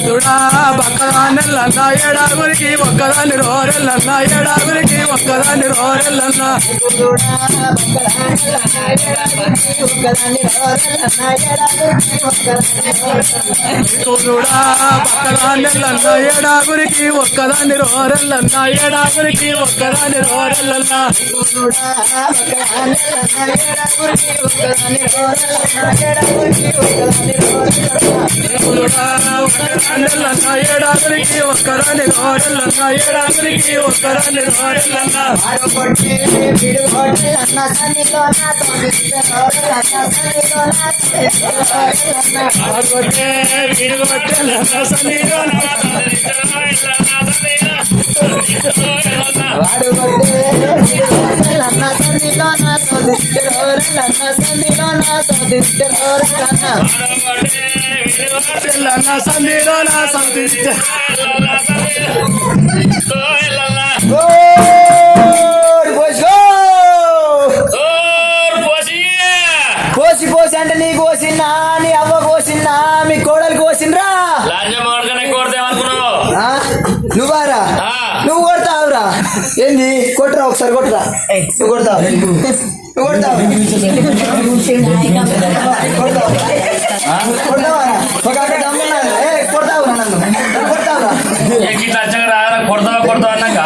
దుడా బక్కదాన్నెల్లన్నా ఏడాగురికి ఒక్కదాన్ని రోరెల్లన్నా ఏడాగురికి ఒక్కదాన్ని రోరెల్లన్నా దుడా బక్కదాన్నెల్లన్నా ఏడాగురికి ఒక్కదాన్ని రోరెల్లన్నా ఏడాగురికి ఒక్కదాన్ని రోరెల్లన్నా దుడా బక్కదాన్నెల్లన్నా ఏడాగురికి సంతిష్ట కోసి కోసి అంటే నీ కోసినా నీ అవ్వ కోసినా మీ కోడలు కోసినరా? ఆ? నువ్వారా. నువ్వు కొడతావురా? ఏంది? కొట్టరా ఒకసారి కొట్టరా నువ్వు కొడతావు. నువ్వు కొడతావు. కొడతావు? కొడతావా ఒక అక్క దమ్మున్నాడు. ఏ కొడతావురా నన్ను? కొడతావురా? కొడతావా కొడతావా అన్నాక?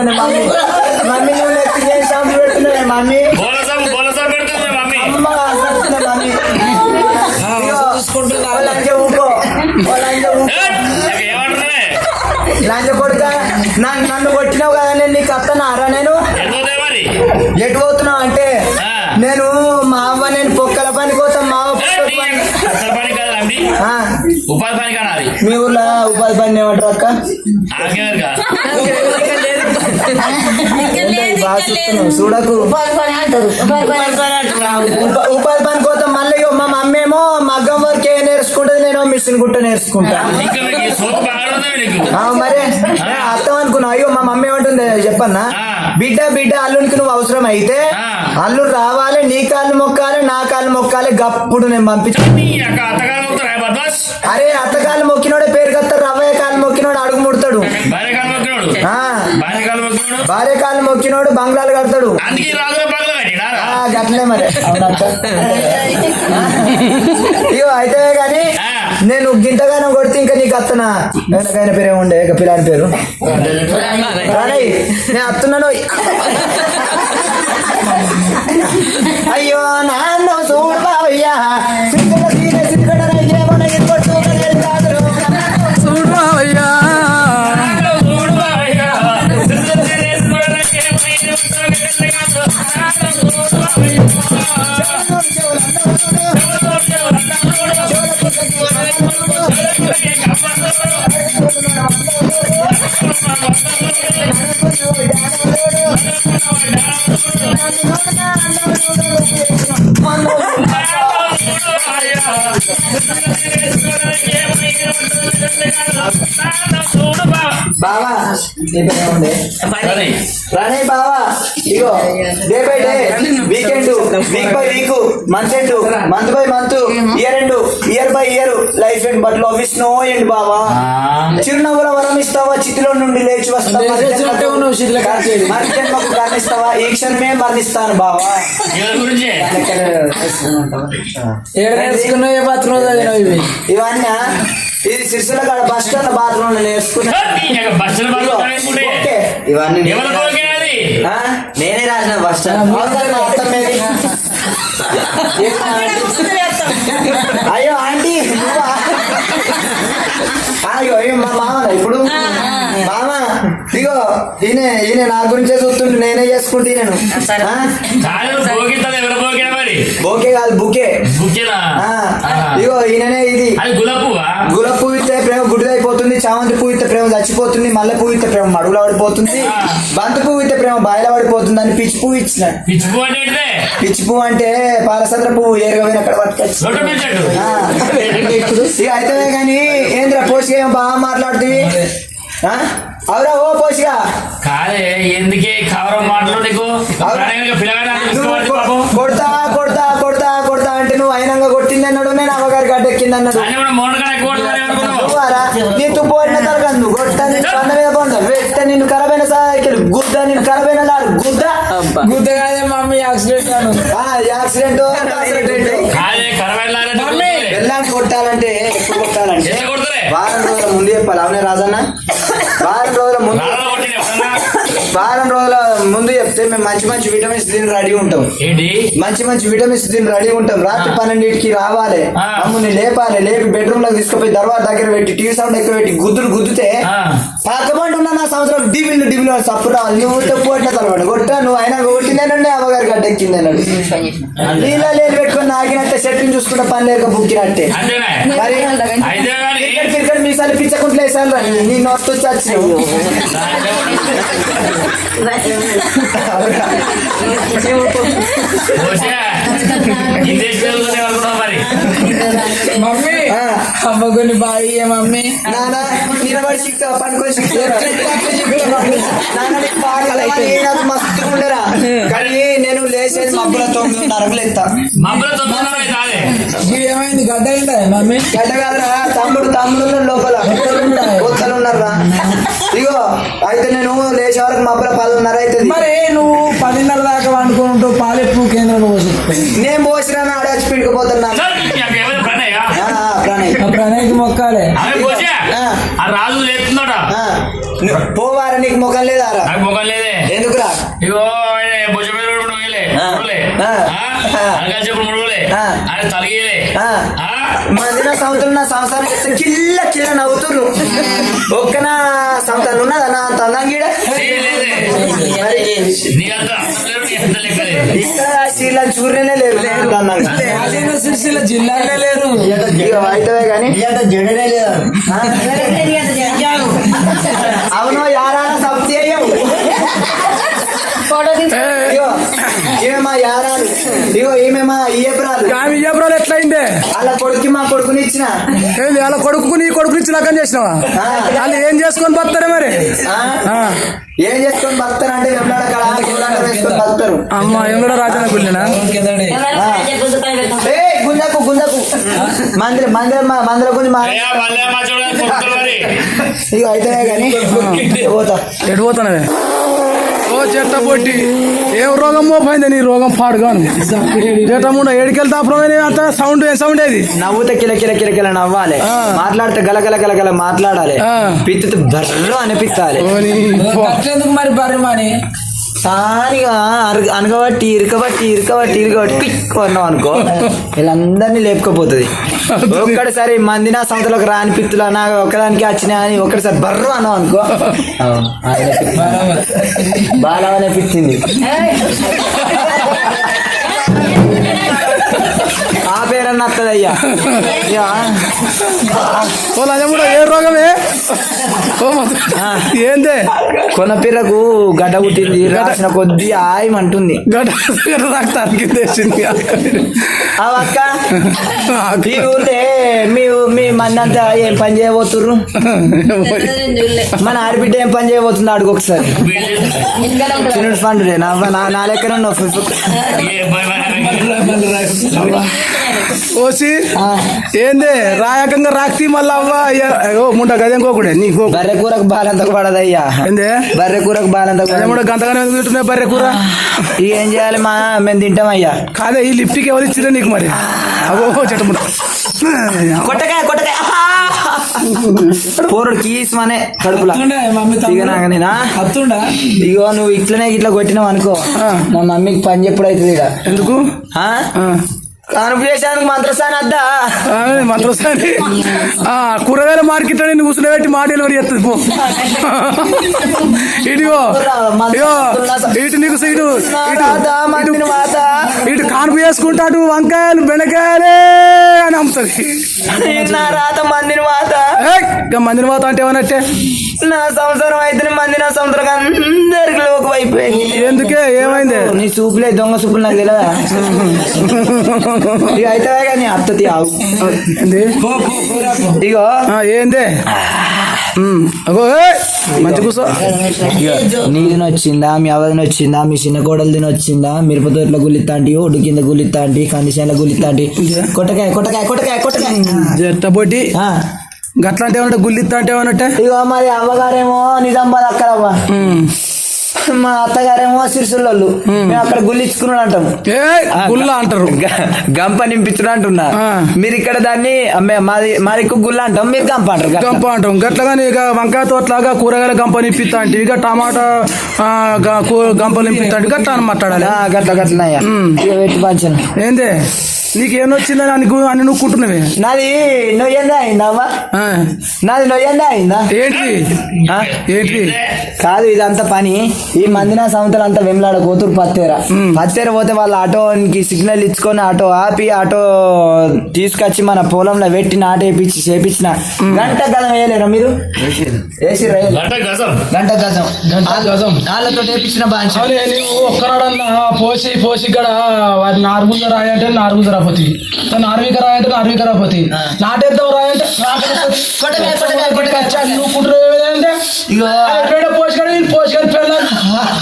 కూర్చుకుంటాను మమ్మీ? మమ్మీ నువ్వు నెత్తి చేసి షాంపూ పెడుతున్నాయి మమ్మీ? బోలసం బోలసం పెడుతుంది మమ్మీ? అమ్మ అసలుతున్నాయి మమ్మీ. అయ్యో, ఓ లంచ కొడుక నన్ను నన్ను కొట్టినావు కదా నేను నీకు అత్తనారా నేను. ఎటు పోతున్నావు అంటే. నేను మా అవ్వ నేను పొక్కల పని కోసం మా ఉపాధి పని మీ ఊర్లో ఉపాధి పని ఏమంటారు అక్క? చూడకు. ఉపాధి పని కోసం మళ్ళీ మా మమ్మీ ఏమో మగ్గం వర్క్ ఏ నేర్చుకుంటది నేను మిషన్ గుట్ట నేర్చుకుంటా. మరి అర్థం అనుకున్నా. అయ్యో మా మమ్మీ ఏమంటుంది చెప్పన్నా. బిడ్డ బిడ్డ అల్లునికి నువ్వు అవసరం అయితే. అల్లు రావాలి నీ కాళ్ళు మొక్కాలి నా కాళ్ళు మొక్కాలి గప్పుడు నేను పంపించా నీ యొక్క అత్తగారు అవుతారా బద్మాస్? అరే అత్తకాలు మొక్కినోడే పేరు భార్య కాలు మొక్కినోడు బంగ్లాలు కడతాడు. అందుకే రాజుల పగల కట్టినారా? ఆ, గట్లే మరి. ఇగో అయితే గాని. నేను గింతగానం కొడితే ఇంకా నీకు అత్తనా? వెనకైన పేరు ఏముండే? ఇక పిల్లాని పేరు? నేను అత్తున్నాను. అయ్యో నాన్న చూడు బావా. ఇగో day by day weekend week by week month end month by month year end year by year life end but love is no end బావా. చిరునవ్వుల వరం ఇస్తావా? చితిలో నుండి లేచి వస్తావా? కర్ణిస్తావా ఈ క్షణమే మరణిస్తాను బావా. ఇవన్నీ ఇది సిరిసిల్ల కాడ బస్ స్టాండ్ బాత్రూమ్లో. ఇవన్నీ ఎవరు కోరికనది ఆ? నేనే రాసిన అయ్యో ఆంటీ నువ్వా? అయ్యో ఈయన మా మామ ఇప్పుడు? మామ ఇగో ఈయన ఈయన నా గురించే చూస్తుంటే నేనే చేసుకుంటే నేను బోకే కాదు బుకే ఇగో ఈయననే ఇది. అది గులాబువా గుల పువ్వు ఇస్తే ప్రేమ గుడిదైపోతుంది చామంతి పువ్వు ఇస్తే ప్రేమ చచ్చిపోతుంది మల్లె పువ్వు ఇస్తే ప్రేమ మడుగులో పడిపోతుంది. బంతి పువ్వు ఇస్తే ప్రేమ బాయిలో పడిపోతుంది అని పిచ్చి పువ్వు ఇచ్చిన. పిచ్చి పువ్వు అంటే? పిచ్చి పువ్వు అంటే పాలసంద్ర పువ్వు ఏరుగా అక్కడ పట్టుకొచ్చి. ఇక అయితే కానీ ఏంద్రా పోషిగా ఏం బాగా మాట్లాడుతుంది? అవురా ఓ పోషిగా కాదే ఎందుకే? కవరం మాటలు నీకు? కొడతా కొడతా కొడతా. అయినంగా కొట్టింది అన్నాడు నేను అమ్మగారి గడ్డెక్కింది అన్నాడు అని కూడా మోడల్ కన్నా ఎక్కువ కొడతారు అనుకున్నావు. నువ్వారా? నీ తుప్పు పడిన తలకందు గొట్ట నిన్ను కొండ మీద కొండ వెట్ట నిన్ను కరబైన సైకిల్ గుద్ద నిన్ను కరబైన లారు గుద్ద! గుద్దగానే మమ్మీ యాక్సిడెంట్ అను ఆ యాక్సిడెంట్ కాదే! వెళ్ళానికి కొట్టాలంటే ఎప్పుడు కొట్టాలంటే? వారం రోజుల ముందు చెప్పాలి అవునే రాజన్న? ముందు చెప్తే మేము మంచి మంచి విటమిన్స్ తిని రెడీ ఉంటాం. ఏంటి? మంచి మంచి విటమిన్స్ తిని రెడీ ఉంటాం. రాత్రి. పన్నెండింటికి రావాలి. మమ్మల్ని లేపాలి లేపి బెడ్రూమ్లోకి తీసుకుపోయి దర్వాజ దగ్గర పెట్టి టీవీ సౌండ్ ఎక్కువ పెట్టి గుద్దులు గుద్దుతే ఉన్న నా సంవత్సరం. డిబిల్లు అని సప్పు రావాలి. నువ్వు తప్పు తలవాడు కొట్ట నువ్వు అయినా కొట్టిందేనండి? అమ్మగారి గడ్డ ఎక్కిందేనండి నీళ్ళ లేని పెట్టుకొని నాకినట్టే సెట్టింగ్ చూసుకుంటే పని లేక బుక్కినట్టే. మరి మీసాలు పిచ్చకుంటలే వేసాను రా నీ అనుకున్నావు మరి మమ్మీ. అమ్మ కొన్ని బాగా మమ్మీ. నానా నిలబడి సిక్తా పనుకొని సిక్తా నాన్న మస్తు ఉండరా కానీ నేను లేచేది మబ్బుల తొమ్మిది నరకులు ఏమైంది? గడ్డ అయిందా మమ్మీ? గడ్డ కాదురా తమ్ముడు తమ్ముడు లోపల. కొత్తలు ఉన్నారా ఇగో అయితే నేను లేచే వరకు మబ్బుల పదిన్నర అవుతుంది. మరి నువ్వు పదిన్నర దాకా వండుకుంటూ పాలెప్పు కేంద్రం పోషిస్తాయి నేను పోసినా ఆడే వచ్చి పిడికిపోతున్నా ప్రణయా? ప్రణయ్. ప్రణయ్కి మొక్కాలే. రాజు నువ్వు పోవారా నీకు ముఖం నాకు ముఖం లేదే. ఎందుకురా? ఇగో ఆయన భుజం మీద కూడా ముడుగులే ఆ. ముడుగులే ఆ. మధ్యన సంవత్సరం నా సంవత్సరం చేస్తే కిల్ల కిల్ల నవ్వుతుర్రు. ఒక్క నా సంవత్సరం ఉన్నదా నా లేదు, లేదు. ఇక్కడ శీల చూడనే లేరు సిరిసిల్ల జిల్లాలో లేరు అయితే కానీ. అవును యారాల సబ్జేయం ఫోటో తీసు ఇగో ఈమె మా యారాలు ఇగో ఈమె మా ఇయ్యపురాలు ఆమె ఇయ్యపురాలు ఎట్లయిందే? వాళ్ళ కొడుకు మా కొడుకుని ఇచ్చిన. ఏంది వాళ్ళ కొడుకు నీ కొడుకు నుంచి లగ్గం చేసినావా. వాళ్ళు ఏం చేసుకొని బతారే మరి. ఏం చేసుకొని బతారు అంటే బతారు అమ్మ ఏం కూడా రాజన్న గుళ్ళేనా? ఏ గుంజకు గుంజకు. మందిర మందిర మందిర గుంజి ఇక అయితే కానీ పోతా. ఎటు పోతానవే? చెట్ట పొట్టి. ఏం రోగం మోపోయింది నీ రోగం పాడుగాను. చెట్ట ముండ ఏడికెళ్తా అప్పుడు అంత సౌండ్ ఏ సౌండ్ ఏది? నవ్వుతే కిల కిల కిల కిల నవ్వాలి. మాట్లాడితే గల గల గల గల మాట్లాడాలి. పిత్తితే బర్రు ఎందుకు మరి బర్రమని సానిగా అరగ- అనగబట్టి ఇరకబట్టి ఇరకబట్టి ఇరకబట్టి పిక్ అన్నాం అనుకో వీళ్ళందరినీ లేపుకపోతుంది. ఒక్కడిసారి మంది నా సంతలోకి రాని పిత్తులు అన్నా ఒకదానికి వచ్చినా అని ఒక్కడిసారి బర్రు అన్నాం అనుకో. బాగా అనిపించింది ఆ పేరన్న వస్తుంది అయ్యా ఏ మొత్తం. ఏందే? కొన పిర్రకు గడ్డ పుట్టింది రాసిన కొద్ది ఆయమంటుంది. గడ్డ గడ్డ తెచ్చింది ఆ అక్క ఈ ఊరితే మీ మీ ఏం పని చేయబోతుర్రు? మన ఆడబిడ్డ ఏం పని చేయబోతుంది అడుగు ఒకసారి. చిన్న ఫండ్ నా లెక్కన. ఓసి ఏందే? రాయకంగా రాక్తి మళ్ళా అవ్వ ఓ ముంట గదేం కోకుడే నీ కోకు బర్రె కూరకు బాలంత పడదయ్యా? ఏందే? బర్రె కూరకు బాలంత గంతగానే తింటున్నాయి బర్రె కూర? ఇక ఏం చేయాలి మా? మేము తింటామయ్యా. కాదే ఈ లిఫ్ట్కి ఎవరు ఇచ్చిరే నీకు మరి? అగో చెట్టముడ కొట్టకాయ కొట్టకాయ. పోరుడు కీస్ మనే కడుపులా. నాకు ఇగో నువ్వు ఇట్లనే ఇట్లా కొట్టినావు అనుకో. మా మమ్మీకి పని చెప్పుడు అవుతుంది ఇక ఎందుకు చేసేందుకు మంత్రస్థానం వద్దా మంత్రసాని కూరగాయల మార్కెట్ అని కూర్చుని పెట్టి మా డెలివరీ చేస్తుంది పో. ఇదిగో ఇగో ఇటు నీకు ఇటు ఇటు వాత కానుపు చేసుకుంటాడు వంకాయలు బెండకాయలే అని అమ్ముతుంది మందిని వాత మందిని పోతా అంటే ఏమన్నట్టే నా సంవత్సరం అయితే మంది నా సంవత్సరం అందరికి లోకం అయిపోయింది. ఎందుకే? ఏమైంది? నీ సూపులే దొంగ సూపులు నాకు తెలియదా ఇక అయితే కానీ అత్తది ఆవు ఇగో. ఏంది? మంచి కూర్చో నీ దిన వచ్చిందా మీ అవధిని వచ్చిందా మీ చిన్న కోడలు దిన వచ్చిందా మిరప తోటలో గుల్లిత్తాంటి ఒడ్డు కింద గుల్లిత్తాంటి కండిషన్లో గుల్లిత్తాంటి. కొట్టకాయ కొట్టకాయ కొట్టకాయ కొట్టకాయ. జట్టబొట్టి ఆ, గట్లంటే ఏమన్నట్టే గుల్లిత్తా అంటే ఏమన్నట్టే ఇగో మరి అమ్మగారేమో నిజామాబాద్ అక్కడవ్వ ఉమ్. మా అత్తగారేమో సిరిసుల్లోళ్ళు. మేము అక్కడ గుల్లించుకున్నాడు అంటాం. గుల్ల అంటారు. గంప నింపించుడు అంటున్నా. మీరు ఇక్కడ దాన్ని మాది మాది ఎక్కువ గుల్ల అంటాం మీరు గంప అంటారు గట్ల. గంప అంటాం. గట్లగాని ఇక వంకాయ తోటలాగా కూరగాయల గంప నింపిస్తా అంటే ఇక టమాటా ఆ, గ- కూ- గంపలు నింపిస్తా అంటే గట్ల అని మాట్లాడాలి. గట్ల పంచను. ఏంది? నీకేం వచ్చిందని అని గు- అని నువ్వు కుంటున్నావే నాది నొయ్యందా అయిందా ఆ, నాది నొయ్యందా అయిందా? ఏంటిది? ఆ? ఏంటిది? కాదు ఇదంతా పని. ఈ మందిన సంవత్సరం అంతా వెమ్లాడ కూతురు పత్తేర. పత్తేర పోతే వాళ్ళ ఆటోకి సిగ్నల్ ఇచ్చుకొని ఆటో ఆపి ఆటో తీసుకొచ్చి మన పొలంలో పెట్టి నాటేపించి చేపించిన. గంట గదం వేయలేరా మీరు? వేసి గంట గజం? గంట గజం. గజం. వాళ్ళతో వేపించిన ఒక్కనాడన్నా పోసి పోసి ఇక్కడ వాటి నార్మల్గా రాయంటే నార్మల్గా రాపోతుంది నార్విక రాయంటే నార్విక రాపోతుంది నాటేద్దాం రాయంటే కొట్టకాయ, కొట్టకాయ, కొట్టకాయ. నువ్వు కుట్రే పోసి కానీ పెళ్ళాలి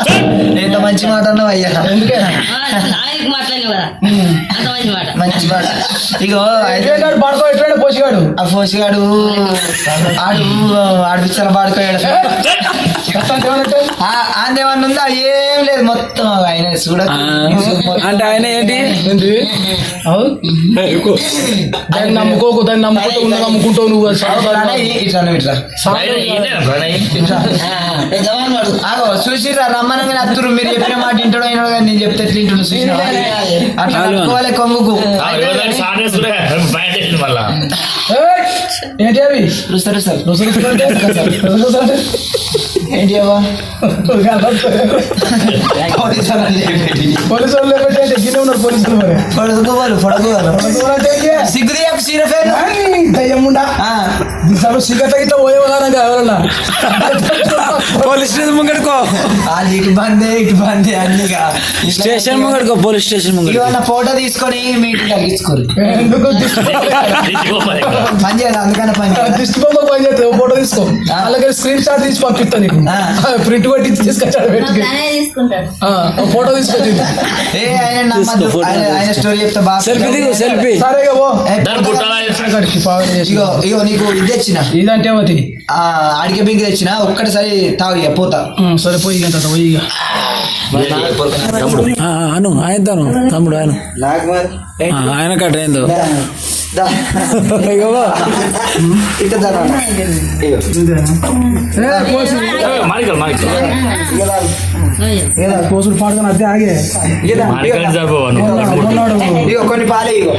ఎంత మంచి మాట అన్నావు అయ్యా. మంచి మాట. మంచి మాట. ఇగో పడుకో పోసిగాడు ఆ ఫోసిగాడు ఆడు ఆడు పిచ్చల పాడుకోయాడు. ఆందేమన్నా ఉందా? ఏం లేదు మొత్తం ఆయన చూడ అంటే ఆయన ఏంటి? దాన్ని నమ్ముకోకు దాన్ని నమ్ముకుంటూ ఉన్న నమ్ముకుంటావు నువ్వు. ఇట్లా చూసిరా రమ్మనగానే అత్తురు మీరు చెప్పిన మాట వింటాడో అయినాడో కానీ నేను చెప్తే ఎట్లా వింటుండు చూసినావా? అట్లా పట్టుకోవాలి కొంగుకు మళ్ళా ఏయ్! ఏంటి అవి రుస్తారు రుస్తారు రుసలు రుసలు అంటే? రుసలు రుసలు అంటే? ఏంటి అవ్వ పోలీసు వాళ్ళు లేకపోతే ఏంటి? గిన్నె ఉన్నారు పోలీసులు మరి పొడుకోవాలి పొడుకోవాలి పోలీసులు అంటే ఏంటి? సిగ్గుది చెప్పు సీర పేరు ఏయ్! దయ్యం ఉండా అసలు సిగరెట్ అయితే పోయేవాళ్ళగా ఎవరన్నా పోలీస్ స్టేషన్ ముంగడుకో వాళ్ళు ఇటు బందే ఇటు బందే అన్నిగా స్టేషన్ ముంగడుకో పోలీస్ స్టేషన్ ముంగడు ఇవన్న ఫోటో తీసుకొని మీ ఇంటికి తగ్గించుకోరు పని చేయాలి అందుకని పని చేయాలి దిష్టి బొమ్మ పని చేస్తే ఫోటో తీసుకో. అలాగే స్క్రీన్ షాట్ తీసి పంపిస్తా నీకు. ఆ. ప్రింట్ కొట్టి తీసుకొచ్చాడు ఫోటో తీసుకొచ్చి ఏ ఆయన ఆయన స్టోరీ చెప్తా బాగా సెల్ఫీ దిగు సెల్ఫీ సరే. ఇగో ఇగో నీకు ఇది తెచ్చిన. ఇదంటే ఆ అడిగే బింగి తెచ్చిన ఒక్కటిసారి తాగు ఇక పోతా. సరే పోయి ఇక పోయి ఇక అను ఆయన తను తమ్ముడు ఆయన నాకు మరి ఆ, ఆయన కట్ట ఏందో ఇక దా. ఇగో. ఏ, కోసు మారికల్ మారికల్. ఇక దా. కోసులు పాడుకొని అదే ఆగే. కొన్ని పాలు ఇగో.